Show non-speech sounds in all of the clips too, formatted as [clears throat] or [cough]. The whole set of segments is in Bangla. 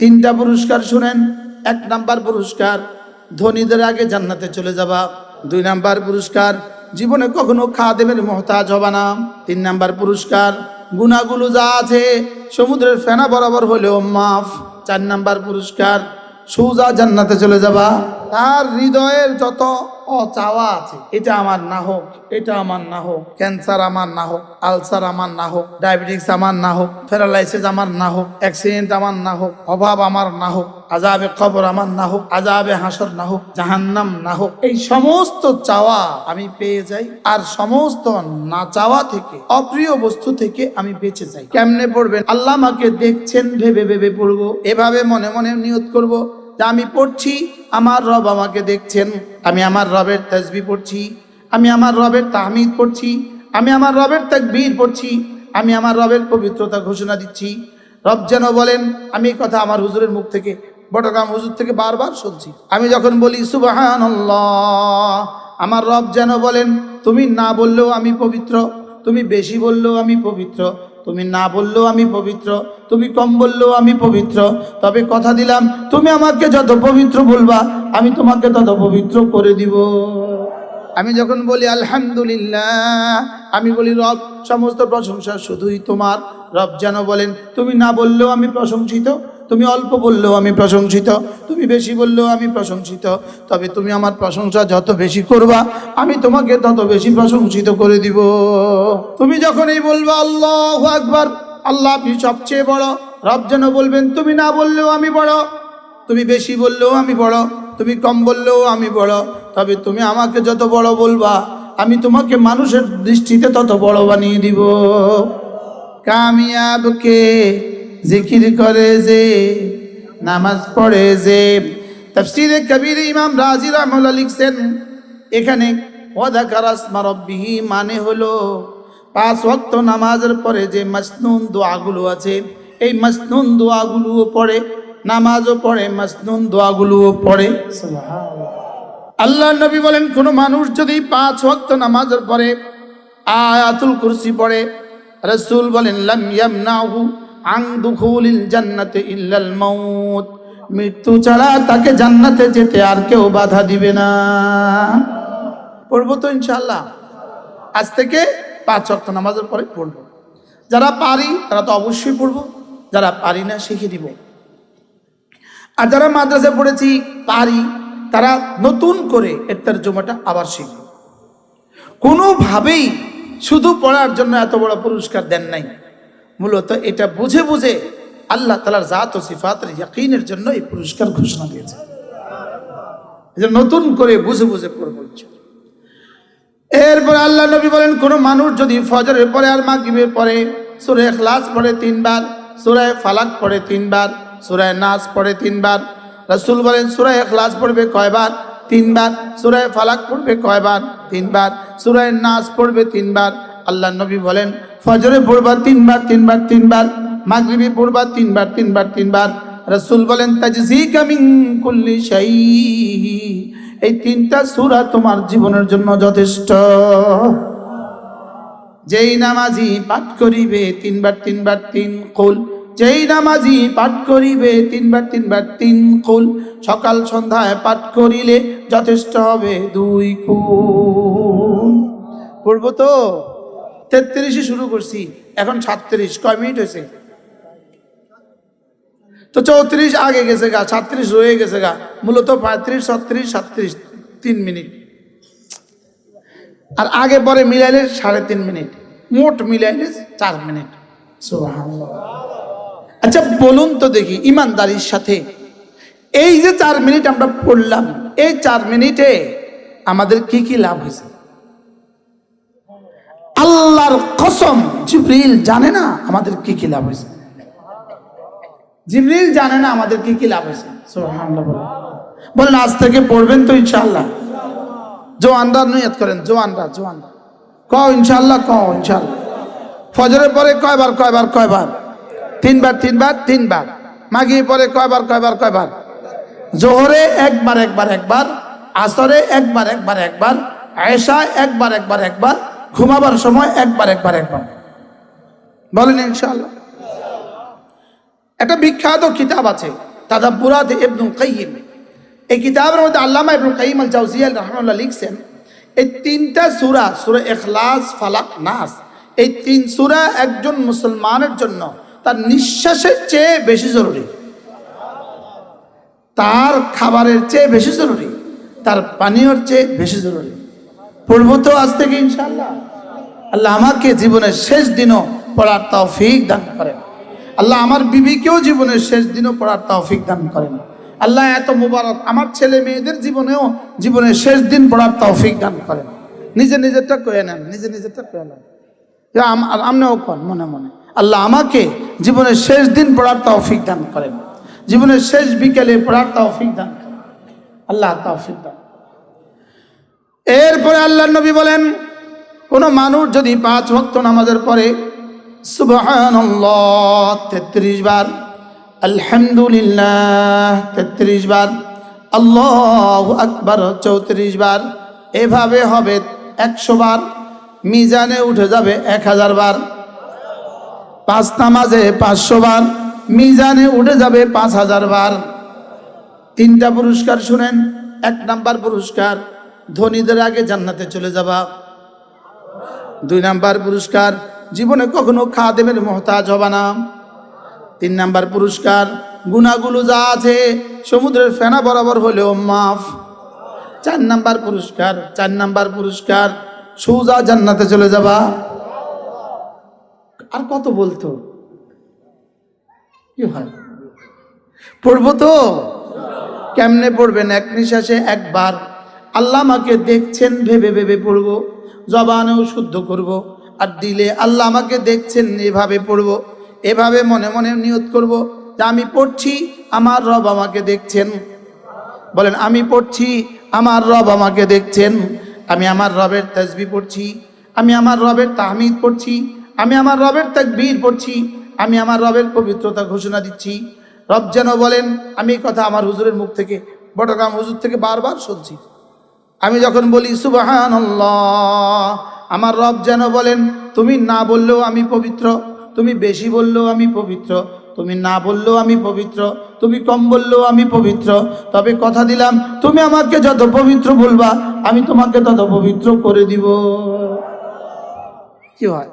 তিনটা পুরস্কার শুনেন, এক নাম্বার পুরস্কার, ধনীদের আগে জান্নাতে চলে যাবা। দুই নাম্বার পুরস্কার, জীবনে কখনো খাদেমের মহতাজ হবা না। তিন নাম্বার পুরস্কার, গুণাগুলো যা আছে, সমুদ্রের ফেনা বরাবর হলেও মাফ। চার নাম্বার পুরস্কার, সোজা জান্নাতে চলে যাবা। তার হৃদয়ের যত অচাওয়া আছে এটা আমার না হোক এটা আমার না হোক ক্যান্সার আমার না হোক আলসার আমার না হোক ডায়াবেটিস আমার না হোক প্যারালাইসিস আমার না হোক অ্যাক্সিডেন্ট আমার না হোক অভাব আমার না হোক আজাবে খবর আমার না হোক আজাবে হাসর না হোক জাহান্নাম না হোক এই সমস্ত চাওয়া আমি পেয়ে যাই আর সমস্ত না চাওয়া থেকে অপ্রিয় বস্তু থেকে আমি বেঁচে যাই কেমনে পড়বেন আল্লাহ আমাকে দেখছেন ভেবে ভেবে পড়ব এভাবে মনে মনে নিয়ত করব যে আমি পড়ছি, আমার রব আমাকে দেখছেন, আমি আমার রবের তসবি পড়ছি, আমি আমার রবের তাহমিদ পড়ছি, আমি আমার রবের তাকবীর পড়ছি, আমি আমার রবের পবিত্রতা ঘোষণা দিচ্ছি। রব যেন বলেন, আমি কথা আমার হুজুরের মুখ থেকে বটগাম হুজুর থেকে বারবার শুনছি। আমি যখন বলি সুবাহান আমার রব যেন বলেন, তুমি না বললেও আমি পবিত্র, তুমি বেশি বললেও আমি পবিত্র তুমি না বললেও আমি পবিত্র, তুমি কম বললেও আমি পবিত্র। তবে কথা দিলাম, তুমি আমাকে যত পবিত্র বলবা, আমি তোমাকে তত পবিত্র করে দিব। আমি যখন বলি আলহামদুলিল্লাহ, আমি বলি রব, সমস্ত প্রশংসা শুধুই তোমার। রব যেন বলেন, তুমি না বললেও আমি প্রশংসিত। তুমি অল্প বললেও আমি প্রশংসিত, তুমি বেশি বললেও আমি প্রশংসিত, তবে তুমি আমার প্রশংসা যত বেশি করবা, আমি তোমাকে তত বেশি প্রশংসিত করে দিব। তুমি যখন এই বলবা, আল্লাহ আকবার আল্লাহ আপনি সবচেয়ে বড়। রব যেন বলবেন, তুমি না বললেও আমি বড় তুমি বেশি বললেও আমি বড়, তুমি কম বললেও আমি বড়। তবে তুমি আমাকে যত বড় বলবা, আমি তোমাকে মানুষের দৃষ্টিতে তত বড় বানিয়ে দিব। কামিয়াবকে জিকির করে যে নামাজ পড়ে যে। তফসিরে কবির ইমাম রাজি রহমুল্লাহ লিখছেন এখানে ওয়াদাকারাসমা রব্বিহি মানে হলো পাঁচ ওয়াক্ত নামাজের পরে যে মাসনুন দোয়াগুলো আছে এই মাসনুন দোয়াগুলোও পড়ে নামাজও পড়ে মাসনুন দোয়াগুলোও পড়ে। আল্লাহ নবী বলেন কোনো মানুষ যদি পাঁচ ওয়াক্ত নামাজের পরে আয়াতুল কুরসি পড়ে রসুল বলেন লাম ইয়ামনাহু মাউত। মৃত্যু ছাড়া তাকে জান্নাতে যেতে আর কেউ বাধা দিবে না। পড়ব তো ইনশাল্লাহ আজ থেকে পাঁচ ওয়াক্ত নামাজের পরে পড়ব। যারা পারি, তারা তো অবশ্যই পড়ব। যারা পারি না শিখে দিব। আর যারা মাদ্রাসায় পড়েছি, পারি, তারা নতুন করে এর জমাটা আবার শিখব। কোনোভাবেই শুধু পড়ার জন্য এত বড় পুরস্কার দেন নাই। মূলত এটা বুঝে বুঝে আল্লাহ তালার জাত ও সিফাতের ইয়াকিনের জন্য এই পুরস্কার ঘোষণা দিয়েছে। নতুন করে বুঝে বুঝে পড়ব। এরপর আল্লাহ নবী বলেন, কোন মানুষ যদি ফজরের পরে আর মাগরিবের পরে সূরা ইখলাস পড়ে তিনবার সুরায় ফালাক পড়ে তিনবার সুরায় নাস পড়ে তিনবার, রাসূল বলেন, সূরা ইখলাস পড়বে কয়বার? তিনবার সুরায় ফালাক পড়বে কয়বার? তিনবার, সূরা নাস পড়বে তিনবার আল্লাহ নবী বলেন, ফজরে পড়বা তিনবার তিনবার তিনবার, মাগরিবে পড়বা তিনবার তিনবার তিনবার। রসুল বলেন, তাজজিকা মিন কুল্লি শাই এই তিনটা সূরা তোমার জীবনের জন্য যথেষ্ট। যেই নামাজি পাঠ করিবে তিনবার তিনবার, তিন কুল, যেই নামাজি পাঠ করিবে তিনবার তিনবার, তিন কুল, সকাল সন্ধ্যায় পাঠ করিলে যথেষ্ট হবে দুই কুল। পড়ব তো? তেত্রিশে শুরু করছি, এখন সাতত্রিশ। কয় মিনিট হয়েছে? তো চৌত্রিশ আগে গেছে গা, সাতত্রিশ রয়ে গেছে গা। মূলত পঁয়ত্রিশ, ছত্রিশ, সাতত্রিশ, তিন মিনিট। আর আগে পরে মিলাইলে সাড়ে তিন মিনিট, মোট মিলাইলে চার মিনিট। আচ্ছা বলুন তো দেখি, ইমানদারির সাথে এই যে চার মিনিট আমরা পড়লাম, এই চার মিনিটে আমাদের কি কি লাভ হয়েছে? আল্লাহর কসম, জিব্রিল জানে না আমাদের কি কি লাভ হয়েছে। জিবরিল জানে না আমাদের কি কি লাভ হয়েছে। বলেন। আজ থেকে পড়বেন তো ইনশাআল্লাহ। জোয়ানরা নিয়ত করেন, জোয়ানরা জোয়ানরা। ক ইনশাআল্লাহ ক ইনশাআল্লাহ। ফজরের পরে কয়বার কয়বার কয়বার? তিনবার তিনবার তিনবার। মাগিয়ে পরে কয়বার কয়বার কয়বার? জোহরে একবার একবার একবার। আসরে একবার একবার একবার। আয়েশা একবার একবার একবার। ঘুমাবার সময় একবার একবার একবার। বলেন ইনশাআল্লাহ। একটা বিখ্যাত কিতাব আছে, তাদাব্বুরাত ইবনুল কাইয়িম। এই কিতাবের মধ্যে আল্লামা ইবনুল কাইয়িম আল জাওজিয়া রাহমাহুল্লাহ লিখছেন, এই তিনটা সূরা সূরা ইখলাস, ফালাক, নাস, এই তিন সূরা একজন মুসলমানের জন্য তার নিঃশ্বাসের চেয়ে বেশি জরুরি। তার খাবারের চেয়ে বেশি জরুরি, তার পানীয়র চেয়ে বেশি জরুরি। পড়ব তো আজ থেকে ইনশাল্লাহ আল্লাহ আমাকে জীবনের শেষ দিনও পড়ার তৌফিক দান করেন। আল্লাহ আমার বিবিকেও জীবনের শেষ দিনও পড়ার তৌফিক দান করেন। আল্লাহ এত মুবারক আমার ছেলে মেয়েদের জীবনেও জীবনের শেষ দিন পড়ার তৌফিক দান করেন। নিজে নিজেরটা কয়ে নেন, নিজে নিজেরটা কয়ে নেন। আমরাও কন মনে মনে। আল্লাহ আমাকে জীবনের শেষ দিন পড়ার তৌফিক দান করেন। জীবনের শেষ বিকেলে পড়ার তৌফিক দান আল্লাহ তৌফিক দান এরপরে আল্লাহ নবী বলেন, কোন মানুষ যদি পাঁচ ভক্ত নামাজের পরে সুবহানাল্লাহ তেত্রিশ বার, আলহামদুলিল্লাহ তেত্রিশ বার, আল্লাহ আকবার চৌত্রিশ বার, এভাবে হবে একশো বার, মিজানে উঠে যাবে এক হাজার বার, পাঁচ নামাজে পাঁচশো বার, মিজানে উঠে যাবে পাঁচ হাজার বার। তিনটা পুরস্কার শুনেন, এক নাম্বার পুরস্কার। ধনীদের আগে জান্নাতে চলে যাবা। দুই নাম্বার পুরস্কার, জীবনে কখনো খাদেমের মহতাজ হবা না। তিন নাম্বার পুরস্কার, গুণাগুলো যা আছে সমুদ্রের ফেনা বরাবর হলেও মাফ। চার নাম্বার পুরস্কার, চার নাম্বার পুরস্কার, সৌজা জান্নাতে চলে যাবা। আর কত বলতো? কি হয়? পড়ব তো? কেমনে পড়বেন? এক নিঃশ্বাসে একবার আল্লাহ আমাকে দেখছেন, ভেবে ভেবে পড়ব, জবানেও শুদ্ধ করব। আর দিলে আল্লাহ আমাকে দেখছেন, এভাবে পড়ব, এভাবে মনে মনে নিয়ত করব যে আমি পড়ছি, আমার রব আমাকে দেখছেন। বলেন, আমি পড়ছি, আমার রব আমাকে দেখছেন। আমি আমার রবের তসবি পড়ছি, আমি আমার রবের তাহমিদ পড়ছি, আমি আমার রবের তাকবীর পড়ছি, আমি আমার রবের পবিত্রতা ঘোষণা দিচ্ছি। রব যেন বলেন, আমি কথা আমার হুজুরের মুখ থেকে, বটগ্রাম হুজুর থেকে বারবার শুনছি। আমি যখন বলি সুবাহান আমার রব যেন বলেন, তুমি না বললেও আমি পবিত্র, তুমি বেশি বললেও আমি পবিত্র, তুমি না বললেও আমি পবিত্র, তুমি কম বললেও আমি পবিত্র, তবে কথা দিলাম, তুমি আমাকে যত পবিত্র বলবা, আমি তোমাকে তত পবিত্র করে দিব। কি হয়?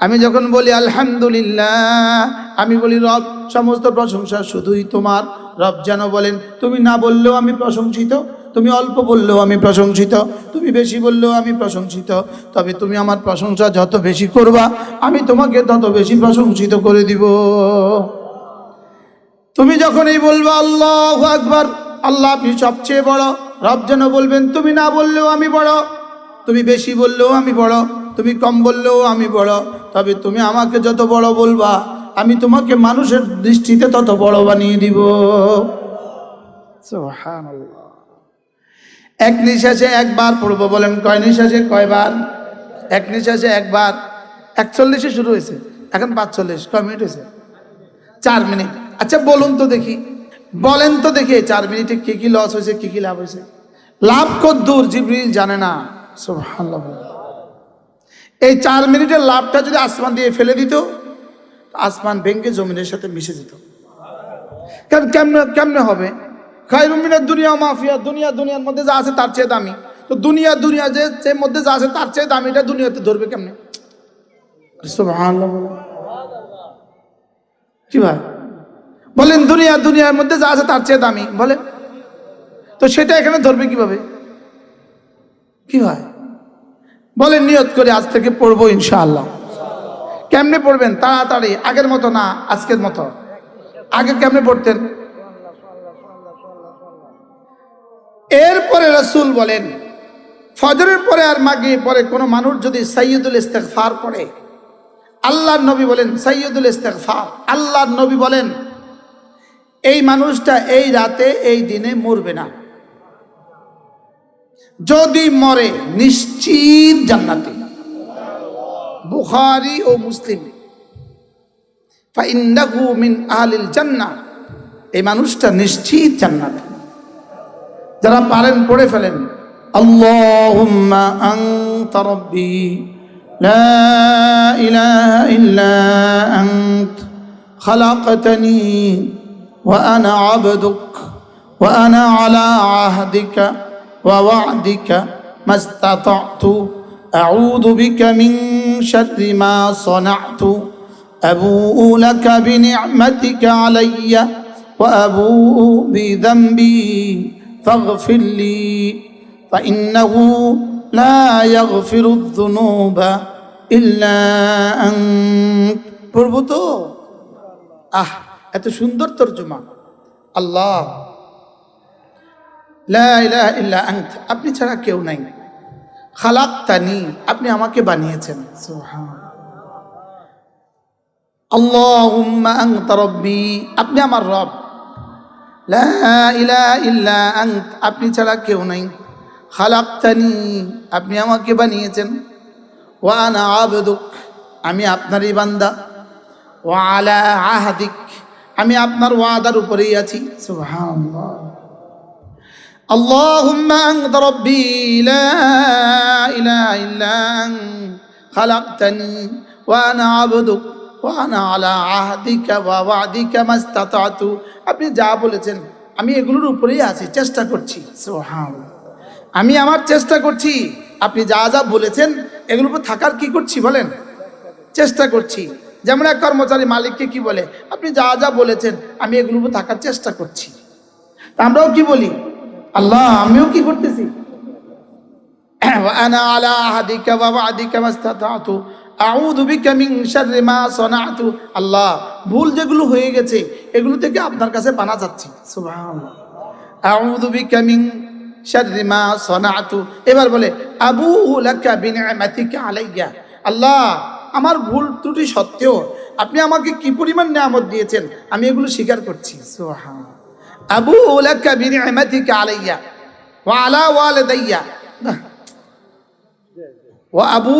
আমি যখন বলি, আলহামদুলিল্লাহ, আমি বলি, রব, সমস্ত প্রশংসা শুধুই তোমার, রব যেন বলেন, তুমি না বললেও আমি প্রশংসিত তুমি অল্প বললেও আমি প্রশংসিত, তুমি বেশি বললেও আমি প্রশংসিত। তবে তুমি আমার প্রশংসা যত বেশি করবা, আমি তোমাকে তত বেশি প্রশংসিত করে দিব। তুমি যখন এই বলবা, আল্লাহ আকবার আল্লাহ আপনি সবচেয়ে বড়। রব যেন বলবেন, তুমি না বললেও আমি বড়, তুমি বেশি বললেও আমি বড়, তুমি কম বললেও আমি বড়। তবে তুমি আমাকে যত বড় বলবা, আমি তোমাকে মানুষের দৃষ্টিতে তত বড় বানিয়ে দিব। সুবহানাল্লাহ। এক নিঃশ্বাসে একবার পড়ব বলেন, কয় নিঃশ্বাসে? কয়বার? এক নিঃশ্বাসে একবার। একচল্লিশে শুরু হয়েছে, এখন পাঁচচল্লিশ, কয় মিনিট হয়েছে? চার মিনিট। আচ্ছা বলুন তো দেখি। বলেন তো দেখি চার মিনিটে কি কি লস হয়েছে, কি কি লাভ হয়েছে? লাভ কদ্দূর জিবরিল জানে না। সুবহানাল্লাহ। এই চার মিনিটের লাভটা যদি আসমান দিয়ে ফেলে দিত, আসমান ভেঙ্গে জমিনের সাথে মিশে যেত। কেন কেমনে কেমনে হবে? খাইরুমিনের দুনিয়া মাফিয়া, দুনিয়া দুনিয়ার মধ্যে যা আছে তার চেয়ে দামি। তো দুনিয়া দুনিয়া যে যে মধ্যে যা আছে তার চেয়ে দামি, এটা দুনিয়াতে ধরবে কেমনে? কি ভাই? বলেন দুনিয়া দুনিয়ার মধ্যে যা আছে তার চেয়ে দামি, বলেন। তো সেটা এখানে ধরবে কীভাবে? কি হয় বলেন নিয়ত করে আজ থেকে পড়ব ইনশাআল্লাহ। কেমনে পড়বেন? তাড়াতাড়ি, আগের মতো না, আজকের মতো। আগে কেমনে পড়তেন? এরপরে রসুল বলেন, ফজরের পরে আর মাগে পরে কোনো মানুষ যদি সৈয়দুল ইস্তেগফার পড়ে, আল্লাহর নবী বলেন সৈয়দুল ইস্তেগফার। আল্লাহর নবী বলেন, এই মানুষটা এই রাতে, এই দিনে মরবে না। যদি মরে, নিশ্চিত জান্নাতে। বুখারি ও মুসলিম। ফাইন্দাহু মিন আহলিল জান্নাহ। এই মানুষটা নিশ্চিত জান্নাতে। যারা পারেন পড়ে ফেলেন আল্লাহুম্মা আনতা রাব্বি লা ইলাহা ইল্লা আনত خلقتني وأنا عبدك وأنا على عهدك ووعدك ما استطعت أعوذ بك من شر ما صنعت أبوء لك بنعمتك علي وأبوء بذنبي فاغفر لي فإنه لا يغفر الذنوب إلا أنت পড়বো তো আহ এত সুন্দর তর্জমা আল্লাহ লা ইলাহা ইল্লা আন্ত আপনি ছাড়া কেউ নাই খালাক তানি আপনি আমাকে বানিয়েছেন আল্লাহুম্মা আনতা রব্বি আপনি আমার রব লা ইলাহা ইল্লা আন্ত আপনি ছাড়া কেউ নাই খালাক্তানি আপনি আমাকে বানিয়েছেন ওয়া আনা আবদুক আমি আপনারই বান্দা ওয়া আলা আহাদিক আমি আপনার ওয়াদার উপরেই আছি সুবহানাল্লাহ اللهم أنت ربي لا إله إلا أنت خلقتني وأنا عبدك আলা আপনি যা বলেছেন, আমি এগুলোর উপরেই আছি, চেষ্টা করছি। আমি আমার চেষ্টা করছি, আপনি যা যা বলেছেন, এগুলোর উপর থাকার কি করছি বলেন? চেষ্টা করছি। যেমন এক কর্মচারী মালিককে কি বলে, আপনি যা যা বলেছেন, আমি এগুলোর উপর থাকার চেষ্টা করছি। তা আমরাও কি বলি? আল্লাহ, আমিও কি করতেছি? [clears throat] আলা বাবা সনাতু আল্লাহ, ভুল যেগুলো হয়ে গেছে, এগুলো থেকে আপনার কাছে পানা যাচ্ছি। সনাতু এবার বলে, আবু আলাইয়া। আল্লাহ, আমার ভুল ত্রুটি সত্ত্বেও আপনি আমাকে কি পরিমাণ নিয়ামত দিয়েছেন? আমি এগুলো স্বীকার করছি। আবু আলাইয়া। ওয়ালা ওয়ালেদাইয়া। ও আবু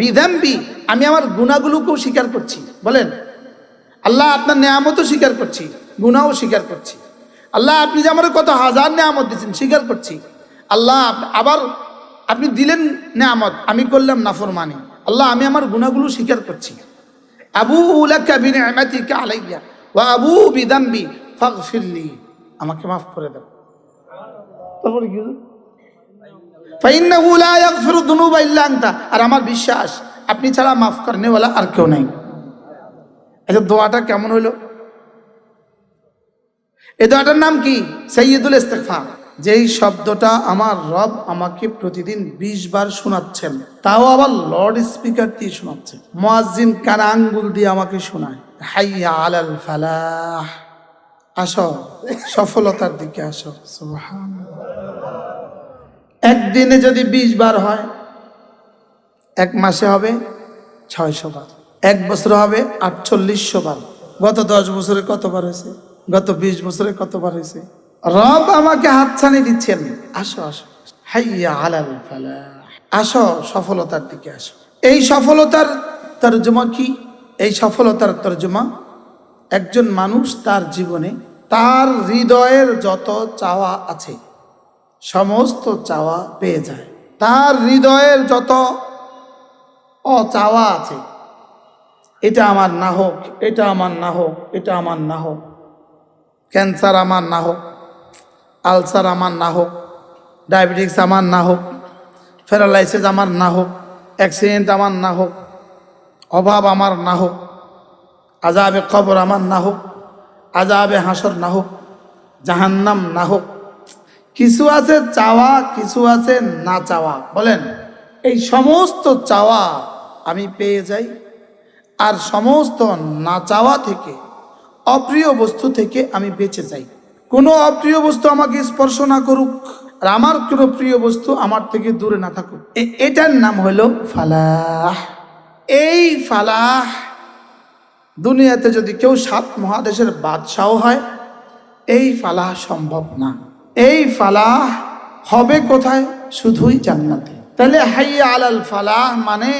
বিদাম্বি আমি আমার গুণাগুলোকেও স্বীকার করছি। বলেন, আল্লাহ আপনার নিয়ামতও স্বীকার করছি গুণাও স্বীকার করছি। আল্লাহ আপনি যে আমার কত হাজার নেয়ামত দিচ্ছেন স্বীকার করছি। আল্লাহ আবার আপনি দিলেন নেয়ামত, আমি করলাম নাফরমানি। আল্লাহ, আমি আমার গুণাগুলো স্বীকার করছি। আবু উলাকা বিন আলাইয়া আবু বিদাম্বি ফাগফিরলি। আমাকে মাফ করে দাও। তারপরে কি হলো? ফাইন্নাহু লা ইয়াগফিরু যুনুবা ইল্লা আনতা আর আমার বিশ্বাস, আপনি ছাড়া মাফ করনেওয়ালা আর কেউ নাই। এটা দোয়াটা কেমন হইল? এই দোয়াটার নাম কি? সৈয়দুল ইস্তেফা যেই শব্দটা আমার রব আমাকে প্রতিদিন বিশ বার শোনাচ্ছেন, তাও আবার লর্ড স্পিকার দিয়ে শোনাচ্ছেন। মুয়াজ্জিন কানা আঙ্গুল দিয়ে আমাকে শোনায়? হাইয়া আলাল ফালাহ। আসো, সফলতার দিকে আসো। একদিনে যদি বিশ বার হয়, এক মাসে হবে ছয়শো বার। এক বছর হবে আটচল্লিশশো বার। গত দশ বছরে কতবার হয়েছে? গত বিশ বছরে কতবার হয়েছে? রব আমাকে হাতছানি দিচ্ছেন। আসো আসো। হাইয়া আলাল আসো, সফলতার দিকে আসো। এই সফলতার তর্জমা কি? এই সফলতার তর্জমা, একজন মানুষ তার জীবনে তার হৃদয়ের যত চাওয়া আছে সমস্ত চাওয়া পেয়ে যায় তার হৃদয়ের যত অচাওয়া আছে এটা আমার না হোক এটা আমার না হোক এটা আমার না হোক ক্যান্সার আমার না হোক আলসার আমার না হোক ডায়াবেটিক্স আমার না হোক প্যারালাইসিস আমার না হোক অ্যাক্সিডেন্ট আমার না হোক অভাব আমার না হোক আজাবে কবর আমার না হোক আজাবে হাসর না হোক জাহান্নাম না হোক কিছু আছে চাওয়া, কিছু আছে না চাওয়া, বলেন। এই সমস্ত চাওয়া আমি পেয়ে যাই, আর সমস্ত না চাওয়া থেকে, অপ্রিয় বস্তু থেকে আমি বেঁচে যাই। কোনো অপ্রিয় বস্তু আমাকে স্পর্শ না করুক, আর আমার কোনো প্রিয় বস্তু আমার থেকে দূরে না থাকুক। এটার নাম হলো ফালাহ। এই ফালাহ দুনিয়াতে যদি কেউ সাত মহাদেশের বাদশাহ হয়, এই ফালাহ সম্ভব না। এই ফালাহ হবে কোথায়? শুধুই জান্নাতে। তাহলে হাইয়া আলাল ফালাহ মানে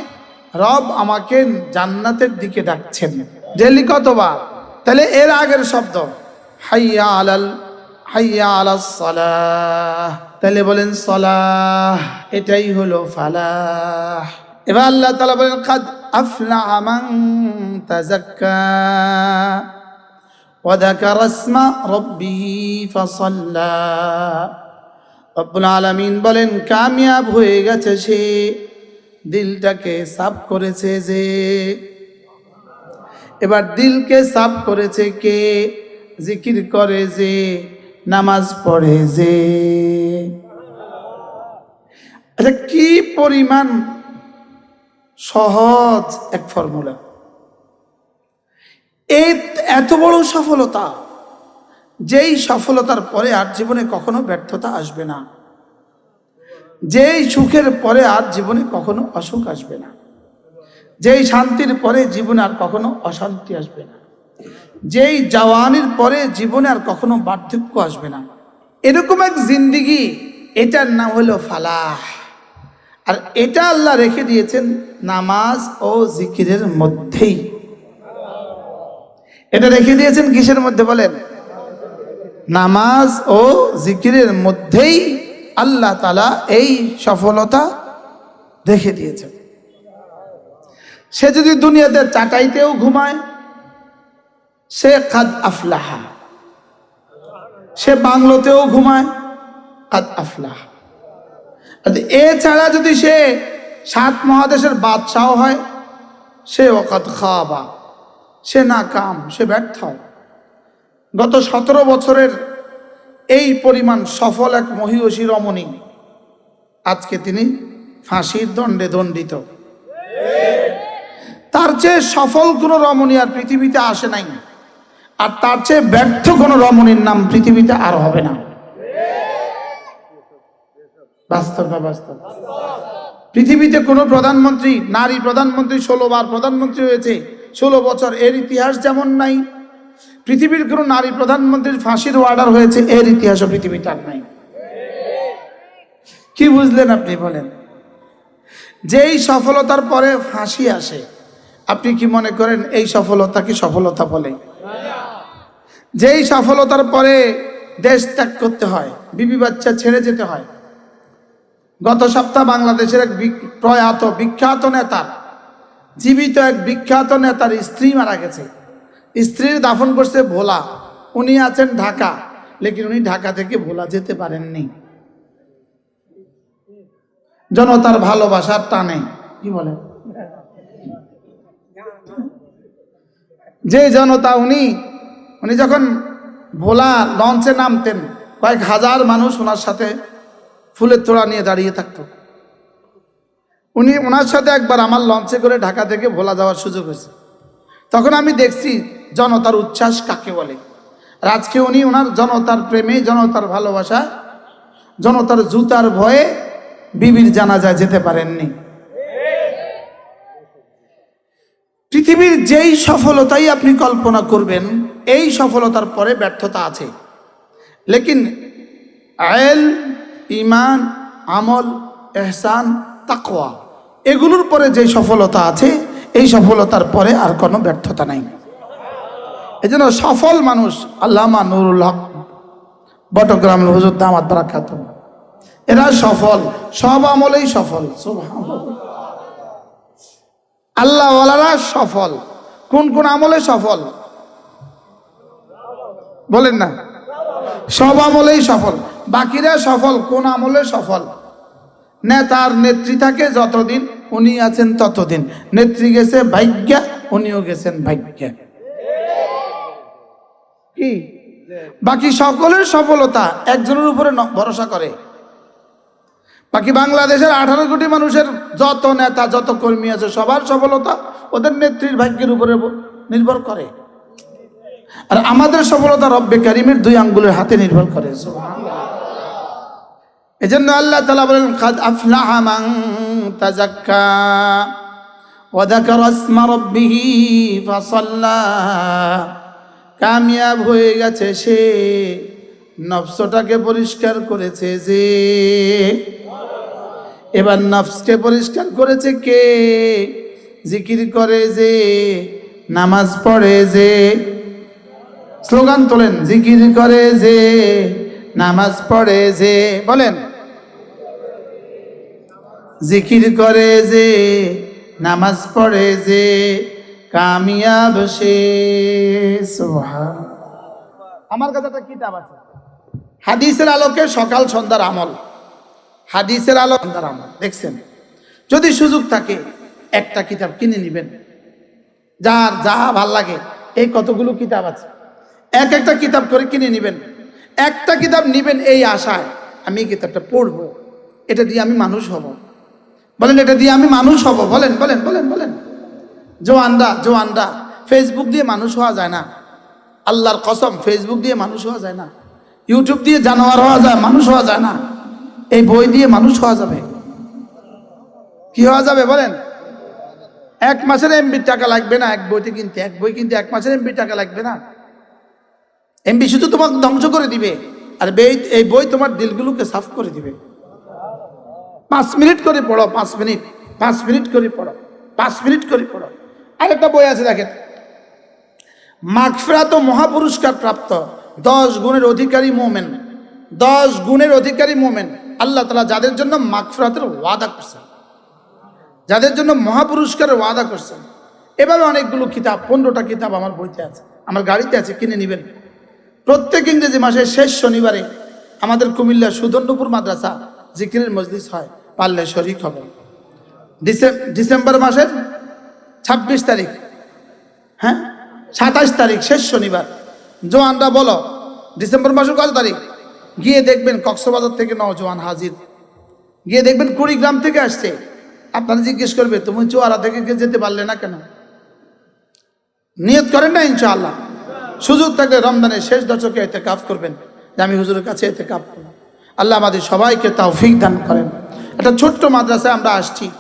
রব আমাকে জান্নাতের দিকে ডাকছেন। ডেলি কতবার তাহলে এর আগের শব্দ, হাইয়া আলাল হাইয়া আলাল সালাহ। তাহলে বলেন সলাহ, এটাই হলো ফালাহ। এবার আল্লাহ তালা বলেন, কাদ আফলা আমান তাজাক্কা وذكر اسم ربه فصلى রব্বুল আলামিন বলেন কামিয়াব হয়ে গেছে সে দিলটাকে সাফ করেছে যে এবার দিলকে সাফ করেছে কে জিকির করে যে নামাজ পড়ে যে আচ্ছা কি পরিমাণ সহজ এক ফর্মুলা এই এত বড় সফলতা, যেই সফলতার পরে আর জীবনে কখনো ব্যর্থতা আসবে না। যেই সুখের পরে আর জীবনে কখনো অসুখ আসবে না। যেই শান্তির পরে জীবনে আর কখনো অশান্তি আসবে না। যেই জওয়ানির পরে জীবনে আর কখনো বার্ধক্য আসবে না। এরকম এক জিন্দিগি, এটার নাম হলো ফালাহ। আর এটা আল্লাহ রেখে দিয়েছেন নামাজ ও জিকিরের মধ্যেই। এটা রেখে দিয়েছেন কিসের মধ্যে বলেন? নামাজ ও জিকিরের মধ্যেই আল্লাহ তালা এই সফলতা রেখে দিয়েছেন। সে যদি দুনিয়াতে চাটাইতেও ঘুমায়, সে কাদ আফলাহা। সে বাংলোতেও ঘুমায়, কাদ আফলাহা। এছাড়া যদি সে সাত মহাদেশের বাদশাহ হয়, সে ওকাত খাওয়াবা সে না কাম সে ব্যর্থ। গত সতেরো বছরের এই পরিমাণ সফল এক মহিষী রমণী, আজকে তিনি ফাঁসির দণ্ডে দণ্ডিত। তার চেয়ে সফল কোনো রমণী আর পৃথিবীতে আসে নাই, আর তার চেয়ে ব্যর্থ কোনো রমণীর নাম পৃথিবীতে আর হবে না। বাস্তব বাস্তব? পৃথিবীতে কোনো প্রধানমন্ত্রী, নারী প্রধানমন্ত্রী, ষোলো বার প্রধানমন্ত্রী হয়েছে ষোলো বছর এর ইতিহাস যেমন নাই, পৃথিবীর কোনো নারী প্রধানমন্ত্রীর ফাঁসির অর্ডার হয়েছে, এর ইতিহাসও পৃথিবীতে আর নাই। কি বুঝলেন আপনি বলেন? যেই সফলতার পরে ফাঁসি আসে, আপনি কি মনে করেন এই সফলতাকে সফলতা বলে? যেই সফলতার পরে দেশ ত্যাগ করতে হয়, বিবি বাচ্চা ছেড়ে যেতে হয়, গত সপ্তাহ বাংলাদেশের এক প্রয়াত বিখ্যাত নেতার জীবিত এক বিখ্যাত নেতার স্ত্রী মারা গেছে। স্ত্রীর দাফন করছে ভোলা। উনি আছেন ঢাকা, লেকিন উনি ঢাকা থেকে ভোলা যেতে পারেননি। জনতার ভালোবাসার টানে, কি বলে? যে জনতা উনি উনি যখন ভোলা লঞ্চে নামতেন, কয়েক হাজার মানুষ ওনার সাথে ফুলের তোড়া নিয়ে দাঁড়িয়ে থাকতো। উনি ওনার সাথে একবার আমার লঞ্চে করে ঢাকা থেকে ভোলা যাওয়ার সুযোগ হয়েছে। তখন আমি দেখছি জনতার উচ্ছ্বাস কাকে বলে? আর আজকে উনি ওনার জনতার প্রেমে, জনতার ভালোবাসা, জনতার জুতার ভয়ে বিবির জানাজায় যেতে পারেননি। পৃথিবীর যেই সফলতাই আপনি কল্পনা করবেন, এই সফলতার পরে ব্যর্থতা আছে। লেকিন আয়েল ইমান আমল, এহসান, তাকওয়া। এগুলোর পরে যে সফলতা আছে, এই সফলতার পরে আর কোনো ব্যর্থতা নাই। এই জন্য সফল মানুষ আল্লামা নুরুল হক, বটগ্রাম হুজুর দামাত বারাকাত। এরা সফল, সব আমলেই সফল। আল্লাহওয়ালারা সফল, কোন কোন আমলে সফল? বলেন না। সব আমলেই সফল, বাকিরা সফল, কোন আমলে সফল? নেতার নেত্রী থাকে যতদিন উনি আছেন ততদিন। নেত্রী গেছে ভাগ্যা, উনিও গেছেন ভাগ্যা। কি? বাকি সকলের সফলতা একজনের উপরে ভরসা করে। বাকি বাংলাদেশের আঠারো কোটি মানুষের যত নেতা, যত কর্মী আছে, সবার সফলতা ওদের নেত্রীর ভাগ্যের উপরে নির্ভর করে। আর আমাদের সফলতা রব্বে কারিমের দুই আঙ্গুলের হাতে নির্ভর করে এই জন্য আল্লাহ তালা বলেন, কাদ আফলাহামাং তাজাক্কা ওয়াদাকার আসমা রব্বিহি ফাসাল্লা। কামিয়াব হয়ে গেছে সে, নফসটাকে পরিষ্কার করেছে যে, এবার নফসকে পরিষ্কার করেছে কে? জিকির করে যে, নামাজ পড়ে যে, স্লোগান তোলেন, জিকির করে যে নামাজ পড়ে যে বলেন। জিকির করে যে নামাজ পড়ে যে কামিয়াব সে আমার কাছে একটা কিতাব আছে। হাদিসের আলোকে সকাল সন্ধ্যার আমল। হাদিসের আলো সন্ধ্যার আমল দেখছেন? যদি সুযোগ থাকে একটা কিতাব কিনে নেবেন। যার যা ভালো লাগে এই কতগুলো কিতাব আছে? এক একটা কিতাব করে কিনে নেবেন। একটা কিতাব নিবেন এই আশায়, আমি এই কিতাবটা পড়ব। এটা দিয়ে আমি মানুষ হব। বলেন, এটা দিয়ে আমি মানুষ হব। বলেন বলেন বলেন বলেন। জোয়ানরা জোয়ানরা ফেসবুক দিয়ে মানুষ হওয়া যায় না। আল্লাহর কসম ফেসবুক দিয়ে মানুষ হওয়া যায় না। ইউটিউব দিয়ে জানোয়ার হওয়া যায়, মানুষ হওয়া যায় না। এই বই দিয়ে মানুষ হওয়া যাবে। কি হওয়া যাবে, বলেন? এক মাসের এমবির টাকা লাগবে না, এক বইতে কিনতে। এক বই কিনতে এক মাসের এমবির টাকা লাগবে না। এমবি শুধু তোমাকে ধ্বংস করে দিবে, আর এই বই তোমার দিলগুলোকে সাফ করে দিবে। পাঁচ মিনিট করে পড়ো, পাঁচ মিনিট পাঁচ মিনিট করে পড়ো, পাঁচ মিনিট করে পড়ো। আরেকটা বই আছে, দেখেন। মাগফিরাত ও মহাপুরস্কার প্রাপ্ত দশ গুণের অধিকারী মোমেন। দশ গুণের অধিকারী মোমেন। আল্লাহ তালা যাদের জন্য মাগফিরাতের ওয়াদা করছেন, যাদের জন্য মহাপুরস্কারের ওয়াদা করছেন। এভাবে অনেকগুলো কিতাব, পনেরোটা কিতাব আমার বইতে আছে, আমার গাড়িতে আছে, কিনে নেবেন। প্রত্যেক ইংরেজি মাসের শেষ শনিবারে আমাদের কুমিল্লা সুদণ্ডপুর মাদ্রাসা জিকিরের মজলিস হয়, পারলে শরিক হবে। ডিসেম- ডিসেম্বর মাসের ছাব্বিশ তারিখ হ্যাঁ? সাতাশ তারিখ, শেষ শনিবার। জোয়ানরা বলো, ডিসেম্বর মাসের কত তারিখ? গিয়ে দেখবেন কক্সবাজার থেকে নজওয়ান হাজির। গিয়ে দেখবেন কুড়িগ্রাম থেকে আসছে। আপনারা জিজ্ঞেস করবে, তুমি চুয়ারা থেকে যেতে পারলে না কেন? নিয়ত করেন না ইনশাআল্লাহ। সুযোগ থাকলে রমজানের শেষ দশকে এতে কাফ করবেন, যে আমি হুজুরের কাছে এতে কাপ করলাম। আল্লাহ আমাদের সবাইকে তাও ফিক দান করেন। একটা ছোট্ট মাদ্রাসায় আমরা আসছি।